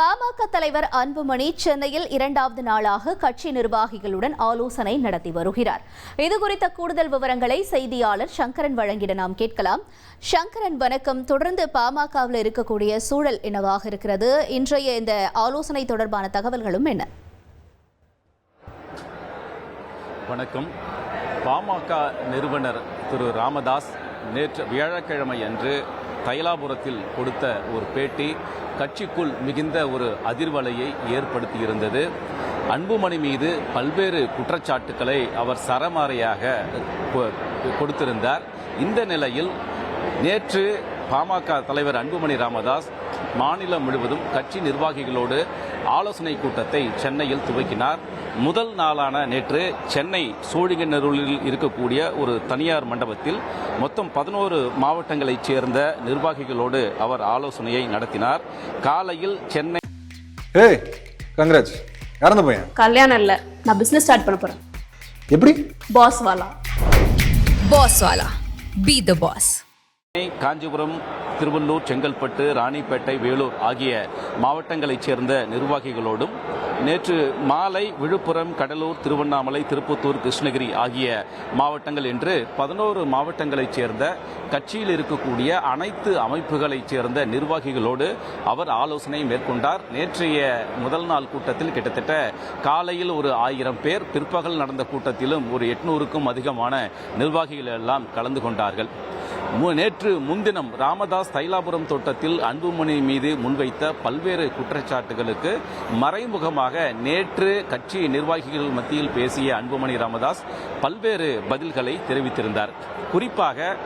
பாமக தலைவர் அன்புமணி சென்னையில் இரண்டாவது நாளாக கட்சி நிர்வாகிகளுடன் ஆலோசனை நடத்தி வருகிறார். இது குறித்த கூடுதல் விவரங்களை செய்தியாளர் சங்கரன் வழங்கிட நாம் கேட்கலாம். சங்கரன் வணக்கம். தொடர்ந்து பாமகவில் இருக்கக்கூடிய சூழல் என்னவாக இருக்கிறது? இன்றைய இந்த ஆலோசனை தொடர்பான தகவல்களும் என்ன? வணக்கம். பாமக நிறுவனர் திரு ராமதாஸ் நேற்று வியாழக்கிழமை அன்று தைலாபுரத்தில் கொடுத்த ஒரு பேட்டி கட்சிக்குள் மிகுந்த ஒரு அதிர்வலையை ஏற்படுத்தியிருந்தது. அன்புமணி மீது பல்வேறு குற்றச்சாட்டுக்களை அவர் சரமாரியாக கொடுத்திருந்தார். இந்த நிலையில் நேற்று பாமக தலைவர் அன்புமணி ராமதாஸ் மாநிலம் முழுவதும் கட்சி நிர்வாகிகளோடு ஆலோசனை கூட்டத்தை சென்னையில் துவக்கினார். முதல் நாளான நேற்று சென்னை சோழிங்கநல்லூரில் இருக்கக்கூடிய ஒரு தனியார் மண்டபத்தில் மொத்தம் பதினோரு மாவட்டங்களைச் சேர்ந்த நிர்வாகிகளோடு அவர் ஆலோசனையை நடத்தினார். காலையில் சென்னை ஏய் அந்த பையன்? கல்யாணம் இல்ல. நான் பிசினஸ் ஸ்டார்ட் பண்ண போறேன். எப்படி? பாஸ் வாலா. Boss Wala. Be the boss. Kanchipuram Tiruvallur Chengalpattu Ranipet Vellore ஆகிய மாவட்டங்களைச் சேர்ந்த நிர்வாகிகளோடும் நேற்று மாலை விழுப்புரம் கடலூர் திருவண்ணாமலை திருப்பத்தூர் கிருஷ்ணகிரி ஆகிய மாவட்டங்கள் என்று பதினோரு மாவட்டங்களைச் சேர்ந்த கட்சியில் இருக்கக்கூடிய அனைத்து அமைப்புகளைச் சேர்ந்த நிர்வாகிகளோடு அவர் ஆலோசனை மேற்கொண்டார். நேற்றைய முதல் நாள் கூட்டத்தில் கிட்டத்தட்ட காலையில் ஒரு ஆயிரம் பேர் பிற்பகல் நடந்த கூட்டத்திலும் ஒரு எட்நூறுக்கும் அதிகமான நிர்வாகிகள் எல்லாம் கலந்து கொண்டார்கள். நேற்று முன்தினம் ராமதாஸ் தைலாபுரம் தோட்டத்தில் அன்புமணி மீது முன்வைத்த பல்வேறு குற்றச்சாட்டுகளுக்கு மறைமுகமாக நேற்று கட்சி நிர்வாகிகள் மத்தியில் பேசிய அன்புமணி ராமதாஸ் பல்வேறு பதில்களை தெரிவித்திருந்தார். குறிப்பாக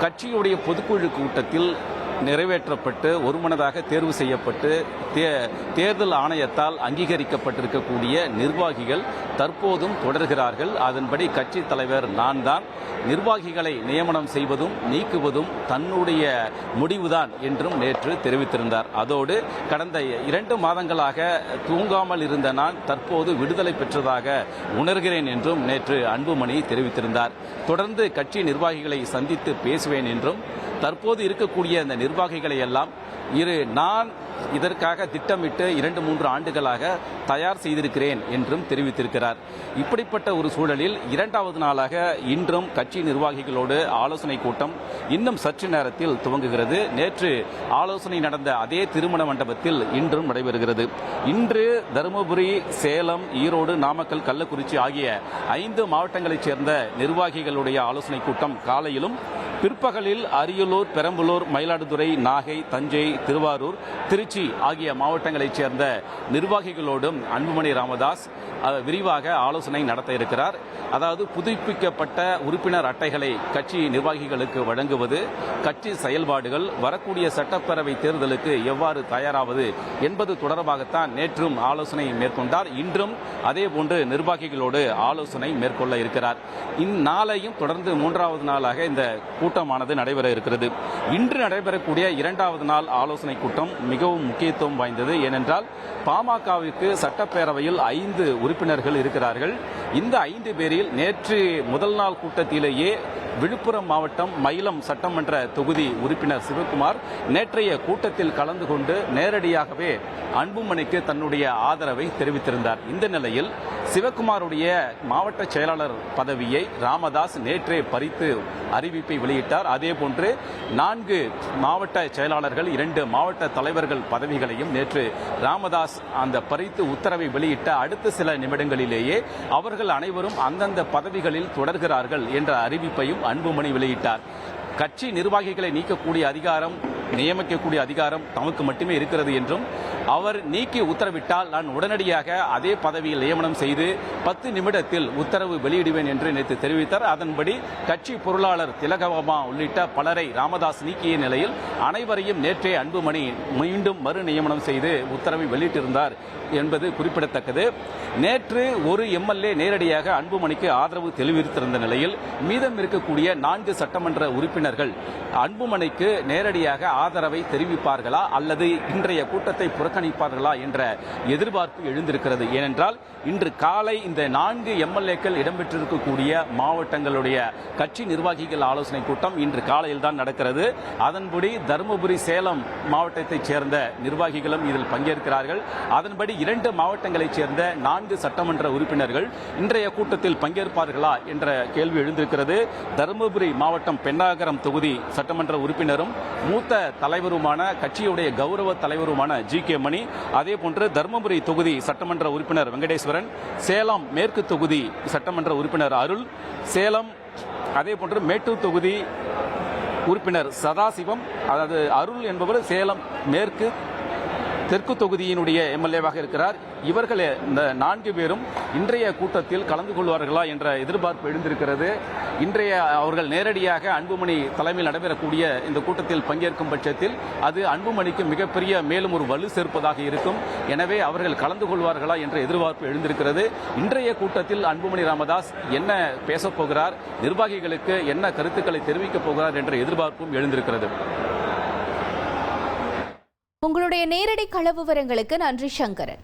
கட்சியுடைய பொதுக்குழு கூட்டத்தில் நிறைவேற்றப்பட்டு ஒருமனதாக தேர்வு செய்யப்பட்டு தே- தேர்தல் ஆணையத்தால் அங்கீகரிக்கப்பட்டிருக்கக்கூடிய நிர்வாகிகள் தற்போதும் தொடர்கிறார்கள். அதன்படி கட்சி தலைவர் நான் தான் நிர்வாகிகளை நியமனம் செய்வதும் நீக்குவதும் தன்னுடைய முடிவுதான் என்றும் நேற்று தெரிவித்திருந்தார். அதோடு கடந்த இரண்டு மாதங்களாக தூங்காமல் இருந்த நான் தற்போது விடுதலை பெற்றதாக உணர்கிறேன் என்றும் நேற்று அன்புமணி தெரிவித்திருந்தார். தொடர்ந்து கட்சி நிர்வாகிகளை சந்தித்து பேசுவேன் என்றும் தற்போது இருக்கக்கூடிய அந்த நிர்வாகிகளை எல்லாம் இரு நான் இதற்காக திட்டமிட்டு இரண்டு மூன்று ஆண்டுகளாக தயார் செய்திருக்கிறேன் என்றும் தெரிவித்திருக்கிறார். இப்படிப்பட்ட ஒரு சூழலில் இரண்டாவது நாளாக இன்றும் கட்சி நிர்வாகிகளோடு ஆலோசனை கூட்டம் இன்னும் சற்று நேரத்தில் துவங்குகிறது. நேற்று ஆலோசனை நடந்த அதே திருமண மண்டபத்தில் இன்றும் நடைபெறுகிறது. இன்று தருமபுரி சேலம் ஈரோடு நாமக்கல் கள்ளக்குறிச்சி ஆகிய ஐந்து மாவட்டங்களைச் சேர்ந்த நிர்வாகிகளுடைய ஆலோசனை கூட்டம் காலையிலும் பிற்பகலில் அரியலூர் பெரம்பலூர் மயிலாடுதுறை நாகை தஞ்சை திருவாரூர் திருச்சி ஆகிய மாவட்டங்களைச் சேர்ந்த நிர்வாகிகளோடும் அன்புமணி ராமதாஸ் விரிவாக ஆலோசனை நடத்த இருக்கிறார். அதாவது புதுப்பிக்கப்பட்ட உறுப்பினர் அட்டைகளை கட்சி நிர்வாகிகளுக்கு வழங்குவது கட்சி செயல்பாடுகள் வரக்கூடிய சட்டப்பேரவை தேர்தலுக்கு எவ்வாறு தயாராவது என்பது தொடர்பாகத்தான் நேற்றும் ஆலோசனை மேற்கொண்டார். இன்றும் அதே போன்று நிர்வாகிகளோடு ஆலோசனை மேற்கொள்ள இருக்கிறார். இந்நாளையும் தொடர்ந்து மூன்றாவது நாளாக இந்த கூட்டமானது நடைபெற இருக்கிறது. இன்று நடைபெறக்கூடிய இரண்டாவது நாள் ஆலோசனை கூட்டம் மிகவும் முக்கியத்துவம் வாய்ந்தது. ஏனென்றால் பாமகவிற்கு சட்டப்பேரவையில் ஐந்து உறுப்பினர்கள் இருக்கிறார்கள். இந்த ஐந்து பேரில் நேற்று முதல் நாள் கூட்டத்திலேயே விழுப்புரம் மாவட்டம் மயிலம் சட்டமன்ற தொகுதி உறுப்பினர் சிவகுமார் நேற்றைய கூட்டத்தில் கலந்து கொண்டு நேரடியாகவே அன்புமணிக்கு தன்னுடைய ஆதரவை தெரிவித்திருந்தார். இந்த நிலையில் சிவகுமாருடைய மாவட்ட செயலாளர் பதவியை ராமதாஸ் நேற்றே பறித்து அறிவிப்பை வெளியிட்டார். அதே போன்று நான்கு மாவட்ட செயலாளர்கள் இரண்டு மாவட்ட தலைவர்கள் பதவிகளையும் நேற்று ராமதாஸ் அந்த பறித்து உத்தரவை வெளியிட்ட அடுத்த சில நிமிடங்களிலேயே அவர்கள் அனைவரும் அந்தந்த பதவிகளில் தொடர்கிறார்கள் என்ற அறிவிப்பையும் அன்புமணி வெளியிட்டார். கட்சி நிர்வாகிகளை நீக்கக்கூடிய அதிகாரம் நியமிக்கக்கூடிய அதிகாரம் தமக்கு மட்டுமே இருக்கிறது என்றும் அவர் நீக்கி உத்தரவிட்டால் நான் உடனடியாக அதே பதவியில் நியமனம் செய்து பத்து நிமிடத்தில் உத்தரவு வெளியிடுவேன் என்று நேற்று தெரிவித்தார். அதன்படி கட்சி பொருளாளர் திலகவமா உள்ளிட்ட பலரை ராமதாஸ் நீக்கிய நிலையில் அனைவரையும் நேற்றே அன்புமணி மீண்டும் மறு நியமனம் செய்து உத்தரவை வெளியிட்டிருந்தார் என்பது குறிப்பிடத்தக்கது. நேற்று ஒரு எம்எல்ஏ நேரடியாக அன்புமணிக்கு ஆதரவு தெரிவித்திருந்த நிலையில் மீதம் இருக்கக்கூடிய நான்கு சட்டமன்ற உறுப்பினர்கள் அன்புமணிக்கு நேரடியாக ஆதரவை தெரிவிப்பார்களா அல்லது இன்றைய கூட்டத்தை புறக்கணிப்பார்களா என்ற எதிர்பார்ப்பு எழுந்திருக்கிறது. ஏனென்றால் இன்று காலை இந்த நான்கு எம்எல்ஏக்கள் இடம்பெற்றிருக்கக்கூடிய மாவட்டங்களுடைய கட்சி நிர்வாகிகள் ஆலோசனை கூட்டம் இன்று காலையில் தான் நடக்கிறது. அதன்படி தருமபுரி சேலம் மாவட்டத்தைச் சேர்ந்த நிர்வாகிகளும் இதில் பங்கேற்கிறார்கள். அதன்படி இரண்டு மாவட்டங்களைச் சேர்ந்த நான்கு சட்டமன்ற உறுப்பினர்கள் இன்றைய கூட்டத்தில் பங்கேற்பார்களா என்ற கேள்வி எழுந்திருக்கிறது. தருமபுரி மாவட்டம் பெண்ணாகரம் தொகுதி சட்டமன்ற உறுப்பினரும் மூத்த தலைவருமான கட்சியுடைய கௌரவ தலைவருமான ஜி கே மணி அதே போன்று தருமபுரி தொகுதி சட்டமன்ற உறுப்பினர் வெங்கடேஸ்வரன் சேலம் மேற்கு தொகுதி சட்டமன்ற உறுப்பினர் அருள் சேலம் அதே போன்று மேட்டூர் தொகுதி உறுப்பினர் சதாசிவம் அதாவது அருள் என்பவர் சேலம் மேற்கு தெற்கு தொகுதியினுடைய எம்எல்ஏவாக இருக்கிறார். இவர்கள் இந்த நான்கு பேரும் இன்றைய கூட்டத்தில் கலந்து கொள்வார்களா என்ற எதிர்பார்ப்பு எழுந்திருக்கிறது. இன்றைய அவர்கள் நேரடியாக அன்புமணி தலைமையில் நடைபெறக்கூடிய இந்த கூட்டத்தில் பங்கேற்கும் பட்சத்தில் அது அன்புமணிக்கு மிகப்பெரிய மேலும் ஒரு வலு சேர்ப்பதாக இருக்கும். எனவே அவர்கள் கலந்து கொள்வார்களா என்ற எதிர்பார்ப்பு எழுந்திருக்கிறது. இன்றைய கூட்டத்தில் அன்புமணி ராமதாஸ் என்ன பேசப்போகிறார் நிர்வாகிகளுக்கு என்ன கருத்துக்களை தெரிவிக்கப் போகிறார் என்ற எதிர்பார்ப்பும் எழுந்திருக்கிறது. உங்களுடைய நேரடி கள விவரங்களுக்கு நன்றி சங்கரன்.